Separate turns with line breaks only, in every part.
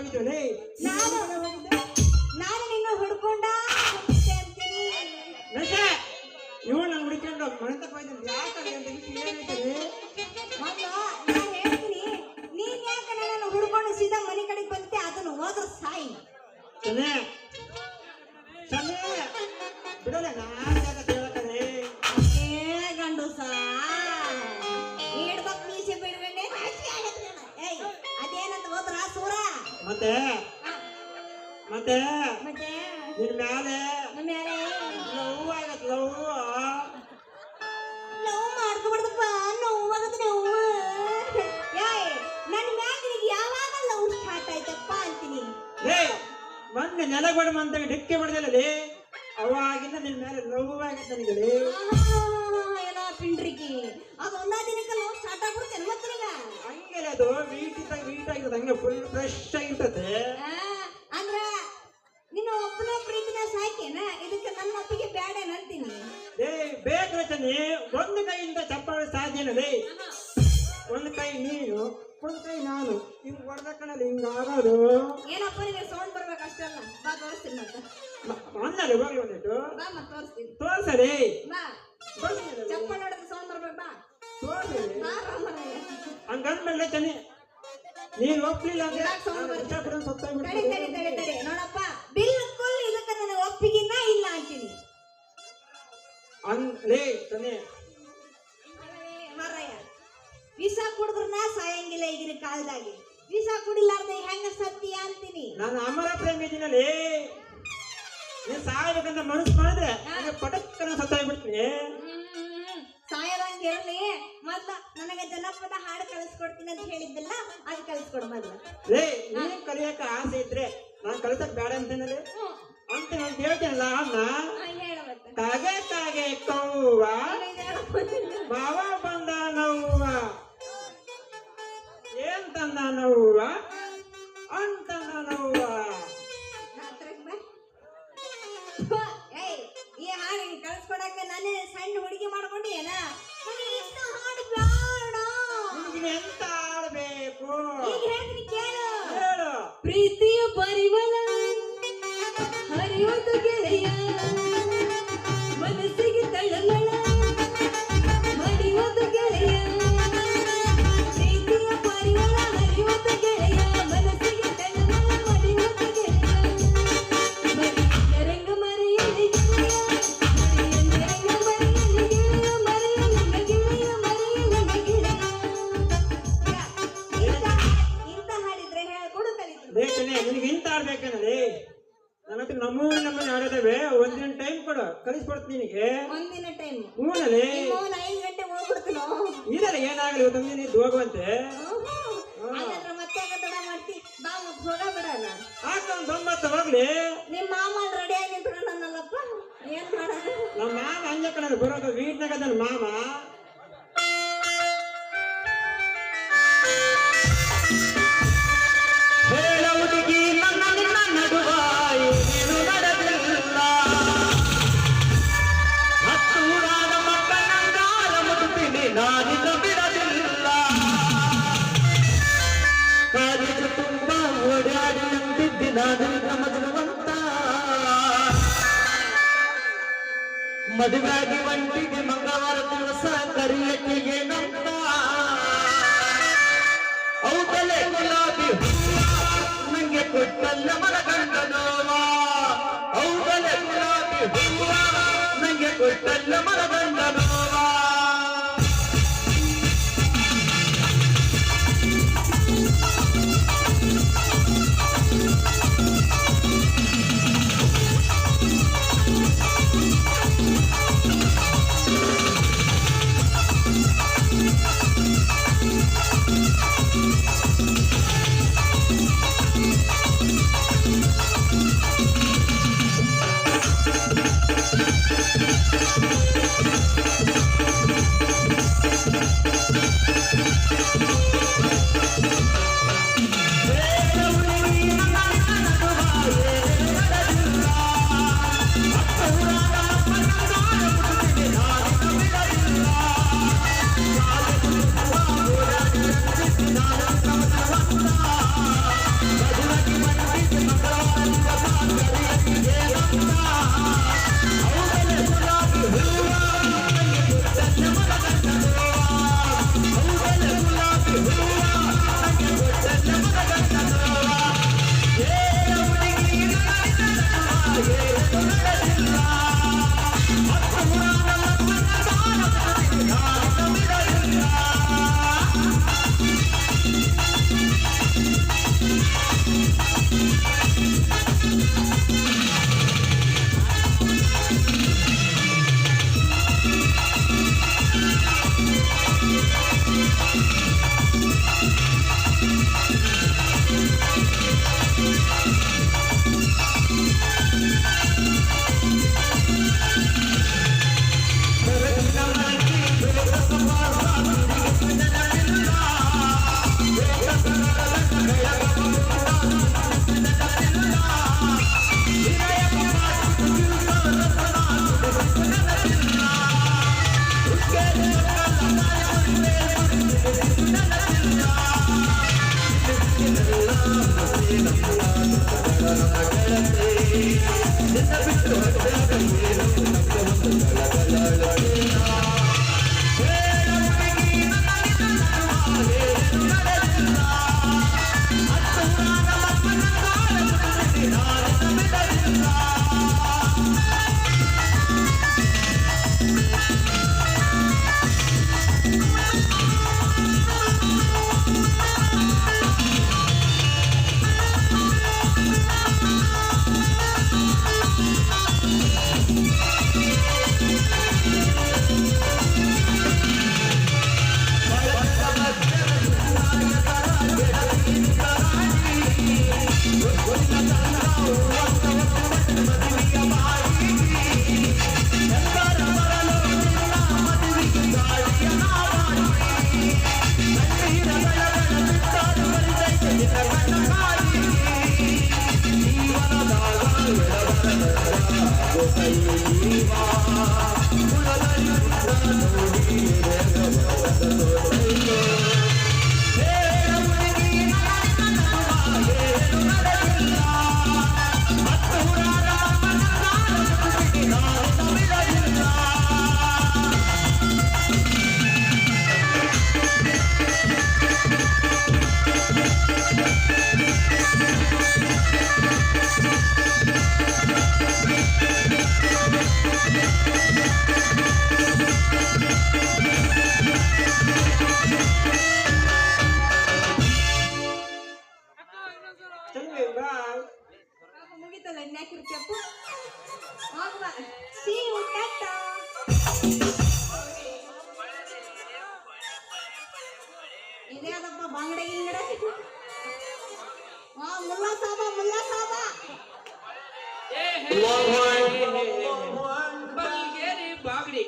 ಹೋಗಿದ್ದೇವೆ
ನಾನು ನಾನು
ಮತ್ತೆ? ಮತ್ತೆ?
ಮತ್ತೆ?
ನಿನ್ ಮ್ಯಾಲೆ?
ನಮ್ಮ ಮೇಲೆ
ಲವ್ ಆಗತ್ ಲವ್
ನೋವು ಮಾಡ್ಕೊಬಾರ್ದಪ್ಪ. ನೋವು ಆಗತ್ತೆ ನೋವು. ಏಯ್ ನನ್ನ ಮ್ಯಾಗ ನಿನಗೆ ಯಾವಾಗ ನೋವು ಸ್ಟಾರ್ಟ್ ಆಯ್ತಪ್ಪ ಅಂತೀನಿ?
ಲೇ ಮೊನ್ನೆ ನೆಲಗೊಡ ಮಂತ ಡಿಕ್ಕಿ ಹೊಡೆದಿಲ್ಲ ಲೇ ಅವಾಗಿಂದ ನಿನ್ ಮೇಲೆ ಲವ್ ಆಗತ್ತೆ ನನಗೆ. ಲೇ
ಏನೋ ಪಿಂಡ್ರಿಕಿ? ಅದು ಒಂದಾ ದಿನಕ್ಕೆ ಲವ್ ಸ್ಟಾರ್ಟ್ ಆಗ್ಬಿಡ್ತೇನೆ ಮತ್ತೀಗ
ಹಂಗೆ ಅದು ವೀಟ್ ಇದ್ದಾಗ ವೀಟ್ ಆಗಿರೋದು ಹಂಗೆ ಫ್ರೆಶ್ ಆಗಿರ್ತದೆ.
ಅಂದ್ರೆ ನಿನ್ನ ಒಬ್ಬನ ಪ್ರೀತಿನ ಸಾಕೇನ ಇದಕ್ಕೆ ನನ್ನ ಒಪ್ಪಿಗೆ ಬೇಡ ಅಂತೀನಿ.
ಏ ಬೇಗ ರಚನೆ. ಒಂದು ಕೈಯಿಂದ ಚಪ್ಪಾಳೆ ಸಾಧ್ಯನ ಲೇ. ಒಂದು ಕೈ ನೀನು ಒಂದು ಕೈ ನಾನು. ಹಿಂಗ್ ಹೊಡೆದಕ್ಕನಲ್ಲಿ ಹಿಂಗ ಆಗೋದು.
ಏನಪ್ಪ ನಿಮಗೆ ಸೌಂಡ್ ಬರ್ಬೇಕು ಅಷ್ಟಲ್ಲ ಬಾ ತೋರಿಸ್ತೀನಿ ಮತ್ತೆ.
ಅನ್ನಲ್ಲ ಹೋಗ್ಲಿ ಒಂದಿಟ್ಟು.
ಬಾ ಮತ್ತೆ ತೋರಿಸ್ತೀನಿ.
ತೋರ್ಸರಿ
ಬಾ. ಚಪ್ಪಾಳೆ ಹೊಡೆದ್ರೆ ಸೌಂಡ್ ಬರ್ಬೇಕು ಬಾ. ತೋರ್ಸರಿ.
ಹಂಗಂದ್ಮೇಲೆ ಚನಿ ನೀನು ಒಪ್ಲಿಲ್ಲ ಅಂದ್ರೆ
ತಡಿ. ತಡಿ ತಡಿ ತಡಿ. ನೋಡಪ್ಪ ಬಿಲ್ಕುಲ್ ಇದಕ್ಕೆ ನನಗೆ ಒಪ್ಪಿಗೆ ಇಲ್ಲ ಅಂತೀನಿ.
ಹಂಗ್ ತನೆ
ಮಾರಾಯ ವಿಷ ಕುಡಿದ್ರನ ಸಾಯಂಗಿಲ್ಲ ಈಗಿನ ಕಾಲದಾಗೆ. ವಿಷ ಕುಡಿಲಾರ್ದೆ ಹೆಂಗ ಸತ್ಯ ಅಂತೀನಿ.
ನಾನು ಅಮರ ಪ್ರೇಮಿ ಇದೀನಲ್ಲಿ ನೀನ್ ಸಾಯ್ಬೇಕಂತ ಮನಸ್ಸು ಮಾಡಿದ್ರೆ ಪಟಕ್ಕನ ಸತ್ತೋಗ್ಬಿಡ್ತೀನಿ
ಇರಲಿ ಮೊದ್ಲ ನನಗೆ ಜನಪದ ಹಾಡು ಕಳಿಸ್ಕೊಡ್ತೀನಿ ಅಂತ ಹೇಳಿದ್ದಲ್ಲ ಅದು ಕಳಿಸ್ಕೊಡು ಮೊದ್ಲ.
ಲೇ ನೀನ್ ಕಲಿಯಕ ಆಸೆ ಇದ್ರೆ ನಾನ್ ಕಲಿಸಕ್ ಬೇಡ ಅಂತ
ಹ್ಮ್
ಅಂತ ನಾನು ಹೇಳ್ತೇನಲ್ಲ
ಮತ್ತೆ.
ಕಾಗೆ ಕಾಗೆ
ಹೇಳು.
ಮಾವ ಬಂದ
ನಮ್ಮ ಮಾಮ
ಹಂಗೆ ಕಣ ಬರೋದು ವೀಟ್ನಾಗ ಅದನ್ನ ಮದುವೆಯಾಗಿ ಒಂಟಿಗೆ ಮಂಗಳವಾರ ದಿವಸ ಕರಿಯಕ್ಕೆ ಏನಂತ
すごい! ಸಿ, ಊಟ ಇದೇ ಅದಪ್ಪ, ಬಂಗಡೆ ಹಿಂಗಡೆ ಮುಲ್ಲಾ ಸಾಬ ಮುಲ್ಲಾ ಸಾಬ.
ಬಲ್ಗೇರಿ ಬಾಗಡಿ.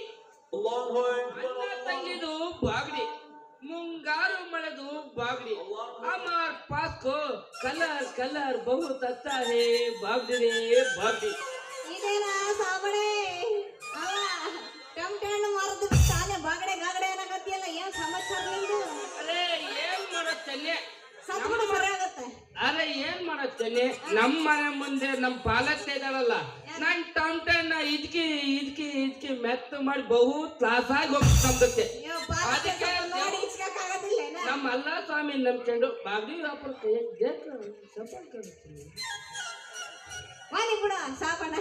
ಅಣ್ಣ ಬಾಗಡಿ. ಮುಂಗಾರು ಮಳೆದು ಬಾಗಡಿ. ಅಮರ್ ಪಾಸ್ಕೋ ಕಲರ್ ಕಲರ್ ಬಹು ಅಚ್ಚಾ ಹೇ ಬಾಗ್ಡಿ ರೇ ಬಾಬ್ಡಿ
ಇದೇನ ಸಾಬಳೆ ಅಲ್ಲ ಟಮಟೆ ಹಣ್ಣು ಮಾರದು ತಾನೇ ಬಾಗಡೆ ಗಾಗಡೆ ಏನಾಗತ್ತಿಯಲ್ಲ ಏನ್ ಸಮಾಚಾರ ನಿಂದು
ಅರೆ ಏನ್ ಮಾಡತ್ತಲ್ಲಿ
ಸತ್ಬಿಡು ಸರಿ ಆಗತ್ತೆ
ಅರೆ ಏನ್ ಮಾಡತ್ತಲ್ಲಿ ನಮ್ಮ ಮನೆ ಮುಂದೆ ನಮ್ ಪಾಲತ್ತೆ ಇದಾರಲ್ಲ ನನ್ ಟಮಟಣ್ಣ ಇದಕ್ಕೆ ಇದಕ್ಕೆ ಇದಕ್ಕೆ ಮೆತ್ತ ಮಾಡಿ ಬಹು ತ್ರಾಸಾಗಿ
ಹೋಗ್ತಂಬತ್ತೆ
ಅದಕ್ಕೆ ನಮ್ಮ ಅಲ್ಲ ಸ್ವಾಮಿ ನಂಬ್ಕೊಂಡು ಬಾಗ್ಡಿ ವ್ಯಾಪಾರ
ಮಾಡಿ ಬಿಡ ಸಾಬಣ್ಣ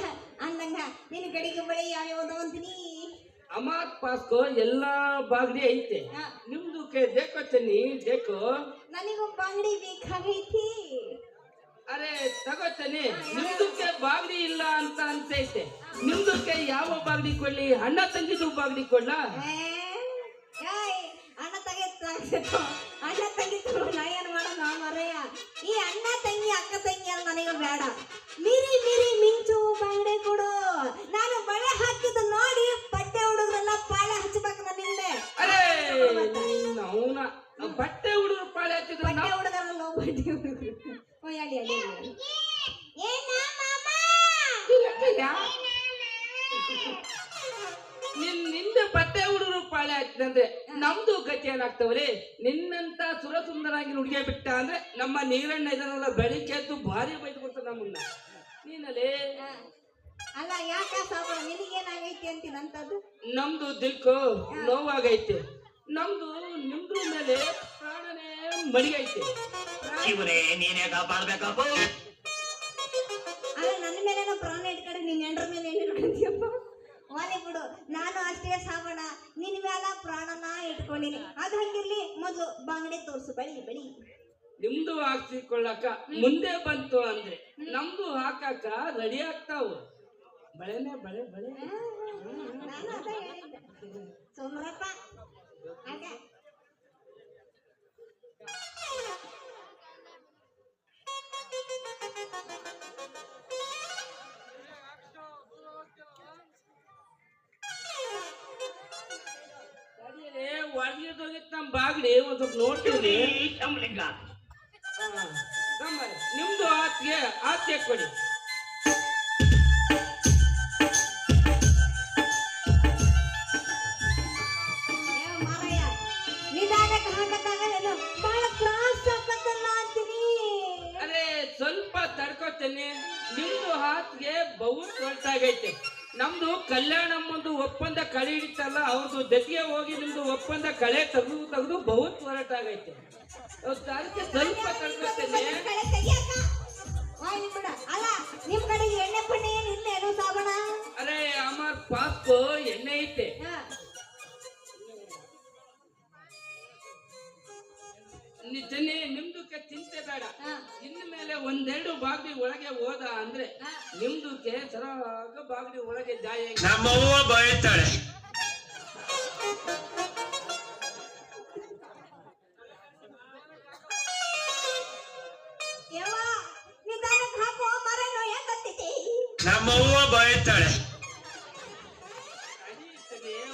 ಅಂದಂಗ ನಿನ್ ಕಡೆಗೆ ಬಳಿ ಯಾವ್ಯಾವ್ದು ಅಂತೀನಿ.
ಅಮಾತ್ ಪಾಸ್ಕೋ ಎಲ್ಲಾ ಬಾಗ್ಡಿ ಐತೆ. ನಿಮ್ದು ಕೆ ದೇಕೋ ಚೆನ್ನಿ ದೇಕೋ.
ನನಗೂ ಅಂಗಡಿ ಬೇಕಾಗೈತಿ.
ಅರೆ ತಗೋತೇನೆ ನಿಮ್ದಕ್ಕೆ ಬಾಗ್ಡಿ ಇಲ್ಲ ಅಂತ ಅನ್ಸೈತೆ. ನಿಮ್ದಕ್ಕೆ ಯಾವ ಬಾಗ್ಡಿ ಕೊಡ್ಲಿ? ಅಣ್ಣ ತಂಗಿದು ಬಾಗ್ಡಿ ಕೊಡ್ಲಾ?
ತೆಗೆತ್ತು ಅಣ್ಣ ತಂಗಿ ನಾ ಏನ್ ಮಾಡೋಣ ಮರೆಯ. ಈ ಅಣ್ಣ ತಂಗಿ ಅಕ್ಕ ತಂಗಿ ಅಲ್ಲಿ ನನಗೆ ಬೇಡ. ಮಿರಿ ಮಿರಿ ಮಿಂಚು ಬಂಗಡೆ ಕೊಡು. ನಾನು ಬಳೆ ಹಾಕಿದ ನೋಡಿ ಬಟ್ಟೆ ಹುಡುಗ್ರೆಲ್ಲ ಪಾಳೆ ಹಚ್ಚಬೇಕು ನನ್ನಿಂದೆ
ಅರೆ ಅವನ ಬಟ್ಟೆ ಹುಡುಗರು ಪಾಳೆ ಹಚ್ಚಿದ್ರು
ಬಟ್ಟೆ ಹುಡುಗರಲ್ಲ ಬಟ್ಟೆ ಹುಡುಗರು ಓ ಹೇಳಿ ಹೇಳಿ ಹೇಳಿ ಏನ ಮಾಮ.
ನಿನ್ ಪತ್ತೆ ಬಟ್ಟೆ ಹುಡುಗರು ಪಾಳೆ ಅಂದ್ರೆ ನಮ್ದು ಗತಿ ಏನಾಗ್ತವ್ರಿ ನಿನ್ನಂತ ಸುರ ಸುಂದರಾಗಿ ಹುಡುಗಿಯ ಬಿಟ್ಟ ಅಂದ್ರೆ ನಮ್ಮ ನೀರಣ್ಣ ಇದನ್ನೆಲ್ಲ ಬೆಳಿಗ್ಗೆ ಎದ್ದು ಭಾರಿ ಬೈದು ಕೊಡ್ತಾರೆ ನಮ್ಮನ್ನ. ನೀನಲ್ಲೇ?
ಅಲ್ಲ ಯಾಕೆ ನಿನಗೆ ನಿನಗೇನಾಗೈತಿ ಅಂತೀನಿ ಅಂತದ್ದು
ನಮ್ದು ದಿಲ್ಕು ನೋವಾಗೈತೆ. ನಮ್ದು ನಿಮ್ದ್ರ ಮೇಲೆ ಪ್ರಾಣನೇ ಮಡಿಗೈತೆ.
ಇವರೇ ನೀನೇ ಕಾಪಾಡ್ಬೇಕಪ್ಪ.
ಅಲ್ಲ ನನ್ನ ಮೇಲೇನೋ ಪ್ರಾಣ ಇಟ್ಕೊಂಡು ನಿನ್ನ ಹೆಂಡ್ರ ಮೇಲೆ ಏನು ಹಿಡ್ಕೊಂತೀಯಪ್ಪ ವಾಲಿ ಬಿಡು ನಾನು ಅಷ್ಟೇ ಸಾಬಣ ನಿನ್ ಮ್ಯಾಲ ಪ್ರಾಣನ ಇಟ್ಕೊಂಡಿನಿ. ಅದ್ ಹಂಗಿರ್ಲಿ ಮೊದ್ಲು ಬಾಂಗಡೆ ತೋರ್ಸು ಬೆಳಿ ಬೆಳಿ.
ನಿಮ್ದು ಹಾಕ್ಸಿಕೊಳ್ಳಕ ಮುಂದೆ ಬಂತು ಅಂದ್ರೆ ನಮ್ದು ಹಾಕಾಕ ರೆಡಿ ಆಗ್ತಾವ. ಬಳೆನೆ ಬಳೆ ಬಳೆ.
ನಾನು ಅದ ಹೇಳಿದ್ದೆ. ಸೋಮರಪ್ಪ ಹಾಗೆ.
ಒಳಗಿದ್ದೋಗಿತ್ತು ನಮ್ಮ ಬಾಗ್ಲಿ ಒಂದ್ ಸ್ವಲ್ಪ ನೋಡ್ತೀವಿ ತಮ್ಮರೆ, ನಿಮ್ದು ಆತ್ಗೆ ಆತ್ಗೆ ಕೊಡಿ. ಅರೆ ಸ್ವಲ್ಪ ತಡ್ಕೋತೇನೆ. ನಿಮ್ದು ಹಾತ್ಗೆ ಬಹು ಹೊರಟಾಗೈತೆ ನಮ್ದು ಕಲ್ಯಾಣಮ್ಮಂದು ಒಪ್ಪಂದ ಕಳೆ ಹಿಡಿತಲ್ಲ ಅವ್ರದ್ದು ಜೊತೆಗೆ ಹೋಗಿ ನಿಮ್ದು ಒಪ್ಪಂದ ಕಳೆ ತೆಗೆದು ತೆಗೆದು ಬಹುತ್ ಹೊರಟಾಗೈತೆ ಅದಕ್ಕೆ ಸ್ವಲ್ಪ ತಡ್ಕೊತೇನೆ
ಕಡೆ ತೆಗಿಯಕ್ಕ ವಾಯ್ ಎಣ್ಣೆ
ಅಲ್ಲ ಹೋದ ಅಂದ್ರೆ
ನಿಮ್ದು
ನಿಮ್ದಕ್ಕೆ ಸರಾಗ ಬಾಗ್ಲಿ ಒಳಗೆ ಜಾಯ
ನಮ್ಮವ್ವ
ಬಯತಾಳೆ
ನಮ್ಮವ್ವ
ಬಯತಾಳೆ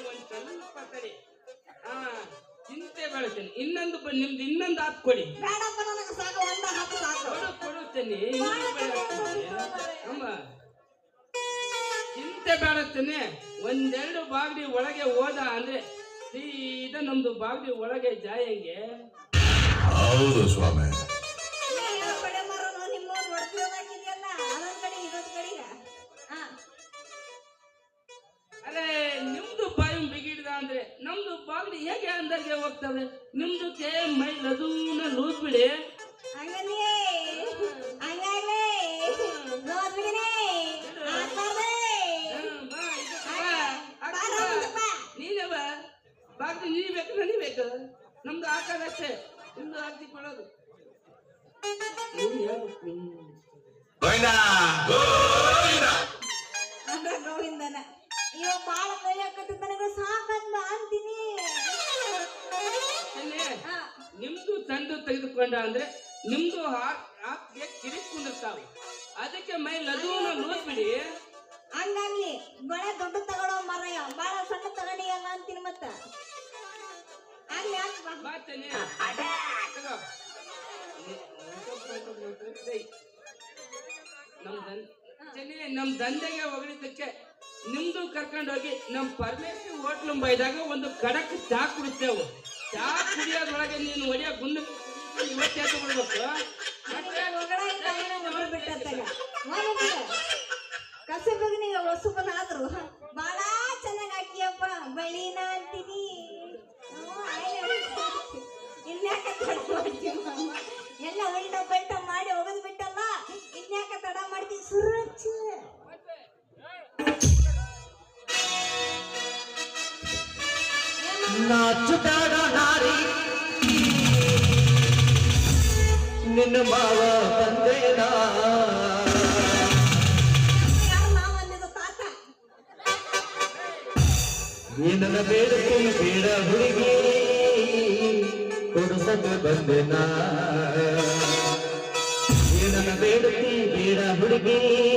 ಒಂದ್ ಸ್ವಲ್ಪ ತಡಿ. ಹಾ ಚಿಂತೆ ಬೆಳೆತೀನಿ ಇನ್ನೊಂದು ನಿಮ್ದು ಇನ್ನೊಂದು ಹಾಕ್ ಕೊಡಿ.
ಬೇಡಪ್ಪ ನನಗೆ ಸಾಕು ಒಂದ ಹಾಕು ಸಾಕು.
ಅಮ್ಮ ಚಿಂತೆ ಬೇಡತ್ತೇನೆ. ಒಂದೆರಡು ಬಾಗ್ಡಿ ಒಳಗೆ ಹೋದ ಅಂದ್ರೆ ಸೀದಾ ನಮ್ದು ಬಾಗ್ಡಿ ಒಳಗೆ ಜಾಯಂಗೆ
ಹೌದು ಸ್ವಾಮಿ.
ಅರೆ ನಿಮ್ದು ಬಾಯಿ ಬಿಗಿಡ್ದ ಅಂದ್ರೆ ನಮ್ದು ಬಾಗ್ಲಿ ಹೇಗೆ ಅಂದಾಗೆ ಹೋಗ್ತವೆ? ನಿಮ್ದು ಕೆ ಮೈ ಲದೂನ ಲೂಸ್ ಬಿಡಿ ಚೆನ್ನೆ, ನಮ್ ದಂಧೆಗೆ ಹೊಗಳಿದ್ದಕ್ಕೆ ನಿಮ್ದು ಕರ್ಕೊಂಡೋಗಿ ನಮ್ ಪರಮೇಶ್ವರಿ ಹೋಟ್ಲು ಬೈದಾಗ ಒಂದು ಕಡಕ್ ಚಾ ಕುಡಿತೇವು ಚಾ ಕುಡಿಯೋದ್ರೊಳಗೆ ನೀನು ಒಡೆಯ ಗುಂಡು ಇವತ್ತೇ ತಗೊಳ್ಬೇಕು ಮತ್ತೆ
ಹೊಗಳ ಇಲ್ಲ ಏನೋ ಹೊಗಳ ಬಿಟ್ಟತ್ತಾಗ ಹೋಗ್ಲಿ ಬಿಡು. ಕಸಬಗ್ನಿಗೆ ಹೊಸಬನಾದ್ರು ಬಾಳ ಚೆನ್ನಾಗ್ ಹಾಕಿಯಪ್ಪ ಬಳಿನ ಅಂತೀನಿ. ಇನ್ಯಾಕೆ ಎಲ್ಲ ಉಲ್ಟ ಪಲ್ಟ ಮಾಡಿ ಹೋಗದ್ ಬಿಟ್ಟಲ್ಲ
ನಾಚುತ್ತಾಡ ನಾರಿ. ನಿನ್ನ ಮಾವ ಬಂದೇನ ನಿನ್ನ ಬೇಡಕ್ಕೆ ಬೇಡ ಹುಡುಗಿ. ಕೊಡಿಸಕ್ಕೆ ಬಂದೆನಾ. ನಿನ್ನ ಬೇಡಕ್ಕೆ ಬೇಡ ಹುಡುಗಿ.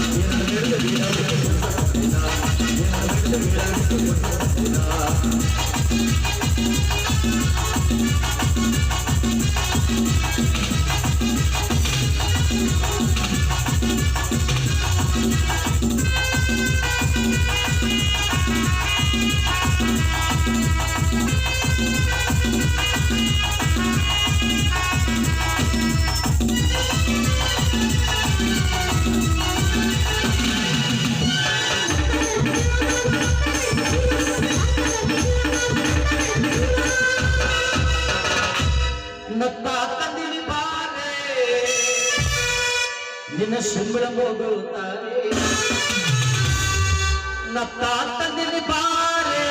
Thank you. ನಿನ್ನ ಸಂಬಳ ಹೋಗುತ್ತಾರೆ ನತ್ತ ತಂದಿನಿ ಬಾರೆ.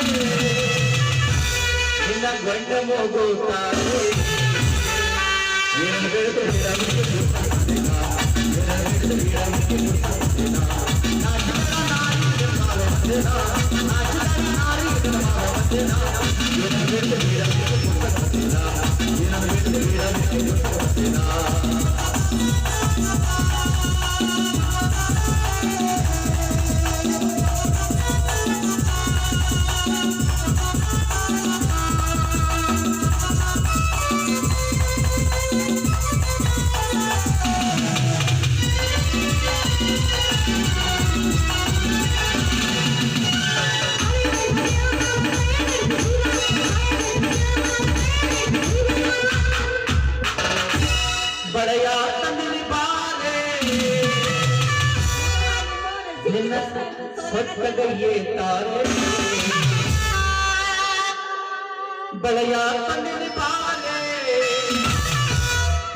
ನಿನ್ನ ಗಂಡ ಹೋಗುತ್ತಾರೆ ಏನು ಬೇಡ ಬಳೆಯ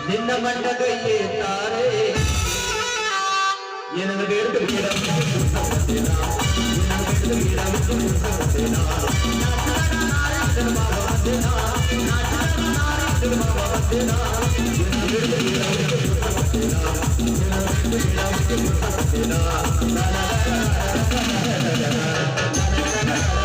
ನಿನ್ನ ಮಣ್ಣ ಕೈಯೇ ತಾರೆ ಎನ್ನ ಬೇಡ ಬೇಡ Na na na na na na na na na